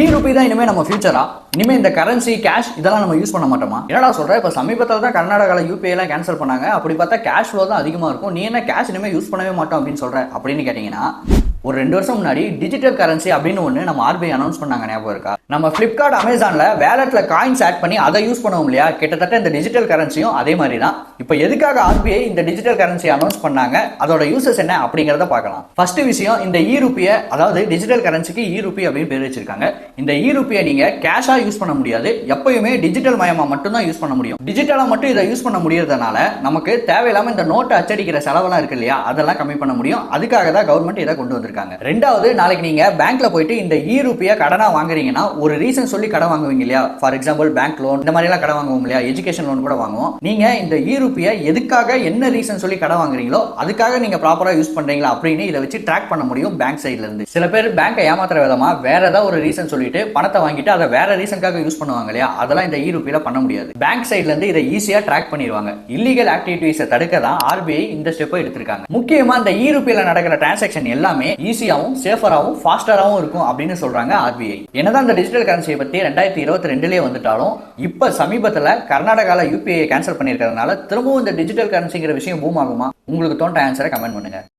இ Ruby தான் இனிமே நம்ம ஃபியூச்சரா இனிமே இந்த கரன்சி கேஷ் இதெல்லாம் நம்ம யூஸ் பண்ண மாட்டோமா? என்னடா சொல்ற? இப்ப சமீபத்தில் தான் கர்நாடகாவில் யூபிஐ எல்லாம் கேன்சல் பண்ணாங்க. அப்படி பார்த்தா கேஷ் ஃப்ளோ தான் அதிகமா இருக்கும். நீ என்ன கேஷ் இனிமே யூஸ் பண்ணவே மாட்டோம் அப்படின்னு சொல்ற? அப்படின்னு கேட்டீங்கன்னா ஒரு ரெண்டு வருஷம் முன்னாடி டிஜிட்டல் கரன்சி அப்படின்னு ஒன்று நம்ம ஆர்பிஐ அனௌன்ஸ் பண்ணாங்க ஞாபகம் இருக்கா? நம்ம ஃப்ளிப்கார்ட் அமேசானில் வேலெட்டில் காயின்ஸ் ஆட் பண்ணி அதை யூஸ் பண்ணுவோம் இல்லையா? கிட்டத்தட்ட இந்த டிஜிட்டல் கரன்சியும் அதே மாதிரி தான் இப்போ எதுக்காக ஆர்பிஐ இந்த டிஜிட்டல் கரன்சி அனௌன்ஸ் பண்ணாங்க? அதோட யூசஸ் என்ன அப்படிங்கிறத பார்க்கலாம். ஃபர்ஸ்ட் விஷயம் இந்த இ ரூபியை அதாவது டிஜிட்டல் கரன்சிக்கு இ ரூபி அப்படின்னு பேர் வச்சிருக்காங்க. இந்த இ ரூபியை நீங்கள் கேஷாக யூஸ் பண்ண முடியாது. எப்பயுமே டிஜிட்டல் மயமாக மட்டும்தான் யூஸ் பண்ண முடியும். டிஜிட்டலாக மட்டும் இதை யூஸ் பண்ண முடியறதுனால நமக்கு தேவையில்லாமல் இந்த நோட்டை அச்சடிக்கிற செலவெல்லாம் இருக்கு இல்லையா? அதெல்லாம் கம்மி பண்ண முடியும். அதுக்காக தான் கவர்மெண்ட் இதை கொண்டு வந்திருக்காங்க ரெண்டாவது நாளைக்கு நீங்க பேங்க்ல போயிட்டு இந்த இ ரூபியை கடனா வாங்குறீங்கன்னா ஒரு ரீசன் சொல்லி கடன் வாங்குவீங்க இல்லையா? ஃபார் எக்ஸாம்பிள் பேங்க் லோன் இந்த மாதிரி எல்லாம் கடன் வாங்குவோம் இல்லையா? எஜுகேஷன் லோன் கூட வாங்குவோம். நீங்க இந்த இ ரூபியா எதுக்காக என்ன ரீசன் சொல்லி கடன் வாங்குறீங்களோ அதுக்காக நீங்க ப்ராப்பரா யூஸ் பண்றீங்களா அப்படின்னு இதை வச்சு ட்ராக் பண்ண முடியும் பேங்க் சைட்ல இருந்து. சில பேர் பேங்கை ஏமாத்துற விதமா வேற ஏதாவது ஒரு ரீசன் சொல்லிட்டு பணத்தை வாங்கிட்டு அதை வேற ரீசனுக்காக யூஸ் பண்ணுவாங்க இல்லையா? அதெல்லாம் இந்த இ ரூபியில பண்ண முடியாது. பேங்க் சைட்ல இருந்து இதை ஈஸியா ட்ராக் பண்ணிடுவாங்க. இல்லீகல் ஆக்டிவிட்டிஸை தடுக்க தான் ஆர்பிஐ இந்த ஸ்டெப்பை எடுத்திருக்காங்க. முக்கியமா இந்த இ ரூபியில நடக்கிற டிரான்சாக்ஷன் எல்லாமே ஈஸியாவும் சேஃபராகவும் ஃபாஸ்டராகவும் இருக்கும் அப்படின்னு சொல்றாங்க ஆர்பிஐ என்னதான் இந்த டிஜிட்டல் கரன்சியை பத்தி ரெண்டாயிரத்தி இருபத்தி ரெண்டுலேயே வந்துட்டாலும் இப்ப சமீபத்துல கர்நாடகால யூபிஐ கேன்சல் பண்ணியிருக்கிறதுனால திரும்பவும் இந்த டிஜிட்டல் கரன்சிங்கிற விஷயம் பூம் ஆகுமா? உங்களுக்கு தோன்ற ஆன்சரை கமெண்ட் பண்ணுங்க.